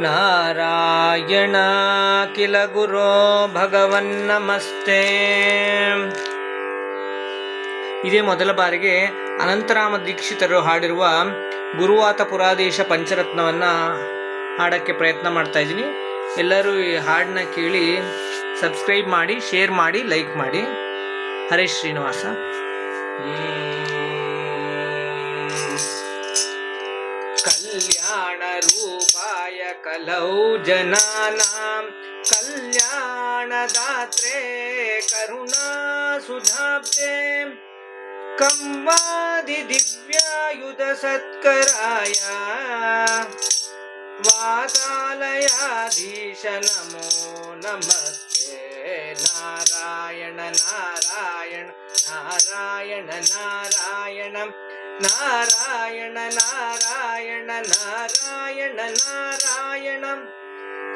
ನಾರಾಯಣ ಕಿಲ ಗುರೋ ಭಗವನ್ನಮಸ್ತೆ ಇದೇ ಮೊದಲ ಬಾರಿಗೆ ಅನಂತರಾಮ ದೀಕ್ಷಿತರು ಹಾಡಿರುವ ಗುರುವಾತ ಪುರಾದೇಶ ಪಂಚರತ್ನವನ್ನ ಹಾಡಕ್ಕೆ ಪ್ರಯತ್ನ ಮಾಡ್ತಾ ಇದ್ದೀನಿ. ಎಲ್ಲರೂ ಈ ಹಾಡನ್ನ ಕೇಳಿ ಸಬ್ಸ್ಕ್ರೈಬ್ ಮಾಡಿ, ಶೇರ್ ಮಾಡಿ, ಲೈಕ್ ಮಾಡಿ. ಹರೇಶ್ ಶ್ರೀನಿವಾಸ. कल्याणरूपाय कलौ जनानां कल्याणदात्रे करुणासुधाब्दे सुधाब्दे वातालयाधीश नमो नमस्ते। नारायण नारायण नारायण नारायणम्। நாராயண நாராயண நாராயண நாராயணம்.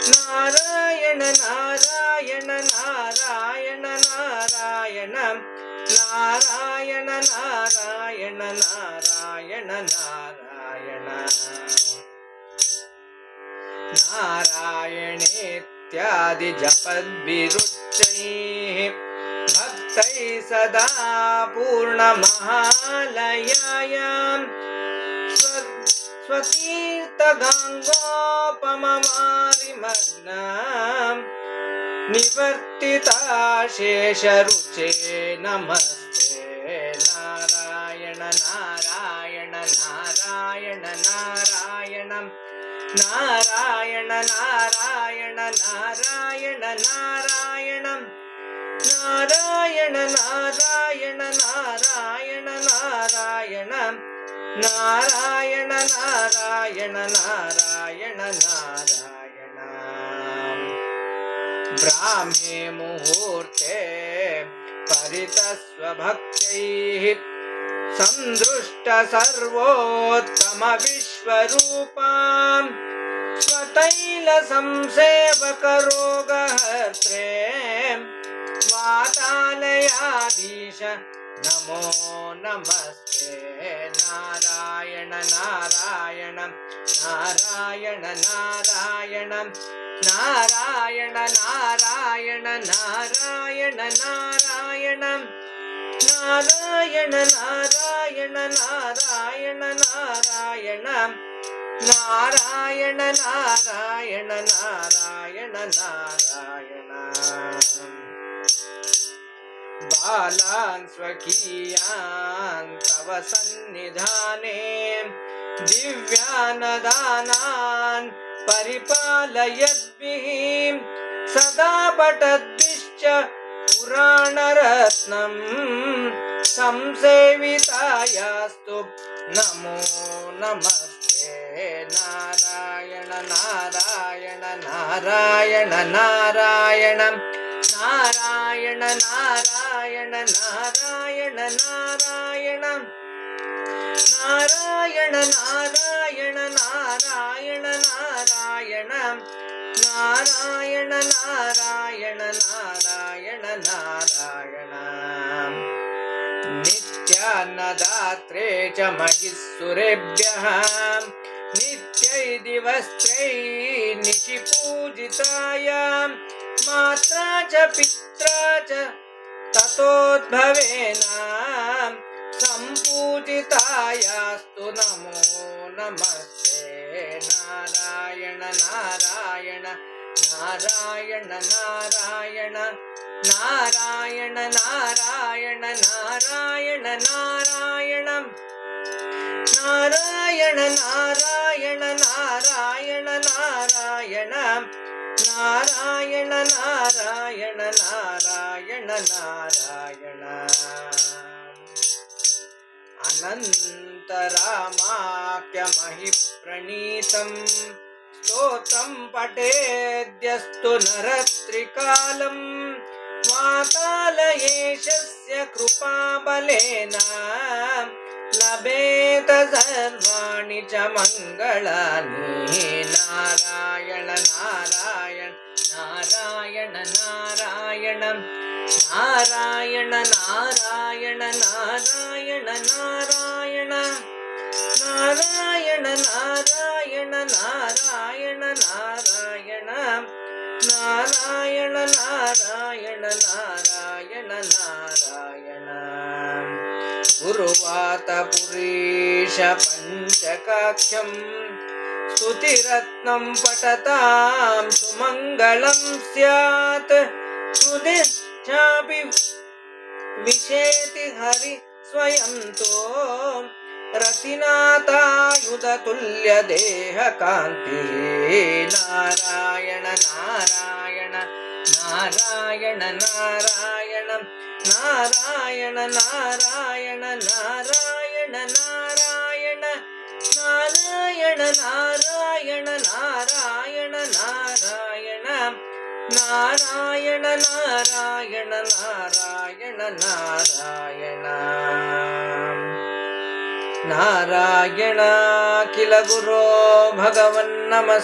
நாராயண நாராயண நாராயண நாராயணம். நாராயண நாராயண நாராயண நாராயண. நாராயணேத்யாதி ஜபத்பிருச்சைः तै सदा पूर्णमहालयायाम् स्वतीर्थगङ्गोपममारिमग्नाम् निवर्तिता शेषरुचे नमस्ते नारायण नारायण नारायण नारायणम् നാരായണ നാരായണ നാരായണ നാരായണം നാരായണ ारायण नारायण नारायण नारायण। नारायण नारायण नारायण ब्राह्मे मुहूर्ते परितःभक्तैः सन्दृष्ट सर्वोत्तमविश्वरूपाम् स्वतैलसंसेवकरोगहर्त्रे न्यायाधीश नमो नमस्ते नारायण नारायण नारायण नारायण नारायण नारायण नारायण नारायण नारायण नारायण नारायण नारायण नारायण नारायण नारायण नारायण बालान् स्वकीयान् तव सन्निधाने दिव्यानदानान् परिपालयद्भिः सदा पठद्भिश्च पुराणरत्नं संसेवितायास्तु नमो नमस्ते नारायण नारायण नारायण नारायण नारायण नारायण నారాయణ నారాయణ నారాయణ. నారాయణ నారాయణ నారాయణ నారాయణ. నారాయణ నారాయణ నారాయణ నారాయణ. నిత్యాన్నదాత్రే చ మహిస్సురేభ్య. నిత్యై దివస్త్రై నిశి పూజితాయ మాతా చ పిత్రా చ रसोद्भवेन सम्पूजितायास्तु नमो नमस्ते नारायण नारायण नारायण नारायण नारायण नारायण नारायण नारायण नारायण नारायण नारायण नारायण नारायण नारायण नारायण நாராயண நாராயண अनन्तरामाख्यमहिप्रणीतं स्तोत्रं पठेद्यस्तु नरत्रिकालं मातालयेशस्य कृपाबलेन लभेत सर्वाणि च मङ्गलानि नारायण नारायण नारायण नारायण நாராயண நாராயண நாராயண நாராயண. நாராயண நாராயண நாராயண நாராயண. நாராயண நாராயண நாராயண நாராயண. குருவாத புரீஷ பஞ்சகாட்சம் स्तुतिरत्नं पठतां सुमङ्गलं स्यात् सुदि चापि विशेति हरि स्वयं तो रतिनाथायुधतुल्यदेहकान्तिः नारायण नारायण नारायण नारायण नारायण नारायण नारायण நாராயண நாராயண நாராயண நாராயண. नारायणाखिलगुरो भगवन्नमस्ते